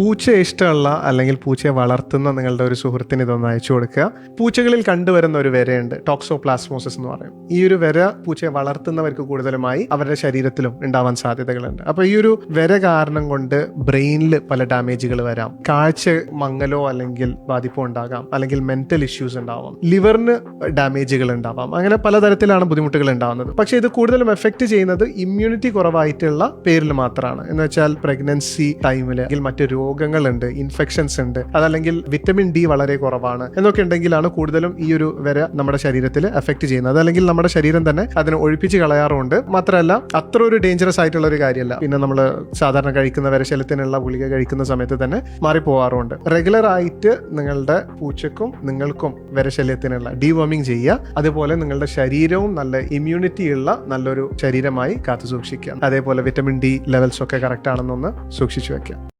പൂച്ചയെ ഇഷ്ടമുള്ള അല്ലെങ്കിൽ പൂച്ചയെ വളർത്തുന്ന നിങ്ങളുടെ ഒരു സുഹൃത്തിന് ഇതൊന്ന് അയച്ചു കൊടുക്കുക. പൂച്ചകളിൽ കണ്ടുവരുന്ന ഒരു വരയുണ്ട് ടോക്സോ പ്ലാസ്മോസിസ് എന്ന് പറയും. ഈ ഒരു വര പൂച്ചയെ വളർത്തുന്നവർക്ക് കൂടുതലുമായി അവരുടെ ശരീരത്തിലും ഉണ്ടാവാൻ സാധ്യതകളുണ്ട്. അപ്പൊ ഈ ഒരു വര കാരണം കൊണ്ട് ബ്രെയിനിൽ പല ഡാമേജുകൾ വരാം. കാഴ്ച മങ്ങലോ അല്ലെങ്കിൽ ബാധിപ്പോ ഉണ്ടാകാം. അല്ലെങ്കിൽ മെന്റൽ ഇഷ്യൂസ് ഉണ്ടാവാം. ലിവറിന് ഡാമേജുകൾ ഉണ്ടാവാം. അങ്ങനെ പലതരത്തിലാണ് ബുദ്ധിമുട്ടുകൾ ഉണ്ടാവുന്നത്. പക്ഷെ ഇത് കൂടുതലും എഫക്ട് ചെയ്യുന്നത് ഇമ്മ്യൂണിറ്റി കുറവായിട്ടുള്ള പേരിൽ മാത്രമാണ്. എന്ന് വെച്ചാൽ പ്രഗ്നൻസി ടൈമിൽ അല്ലെങ്കിൽ മറ്റു രോഗങ്ങളുണ്ട് ഇൻഫെക്ഷൻസ് ഉണ്ട് അതല്ലെങ്കിൽ വിറ്റമിൻ ഡി വളരെ കുറവാണ് എന്നൊക്കെ ഉണ്ടെങ്കിലാണ് കൂടുതലും ഈ ഒരു വര നമ്മുടെ ശരീരത്തിൽ എഫക്ട് ചെയ്യുന്നത്. അതല്ലെങ്കിൽ നമ്മുടെ ശരീരം തന്നെ അതിനെ ഒഴിപ്പിച്ച് കളയാറുണ്ട്. മാത്രമല്ല അത്ര ഒരു ഡേഞ്ചറസ് ആയിട്ടുള്ള ഒരു കാര്യമല്ല. പിന്നെ നമ്മൾ സാധാരണ കഴിക്കുന്ന വരശലത്തിനുള്ള ഗുളിക കഴിക്കുന്ന സമയത്ത് തന്നെ മാറിപ്പോവാറുണ്ട്. റെഗുലർ ആയിട്ട് നിങ്ങളുടെ പൂച്ചക്കും നിങ്ങൾക്കും വരശല്യത്തിനുള്ള ഡീവർമിങ് ചെയ്യുക. അതുപോലെ നിങ്ങളുടെ ശരീരവും നല്ല ഇമ്മ്യൂണിറ്റി ഉള്ള നല്ലൊരു ശരീരമായി കാത്തു സൂക്ഷിക്കുക അതേപോലെ വിറ്റമിൻ ഡി ലെവൽസ് ഒക്കെ കറക്റ്റ് ആണെന്നൊന്ന് സൂക്ഷിച്ചു വെക്കുക.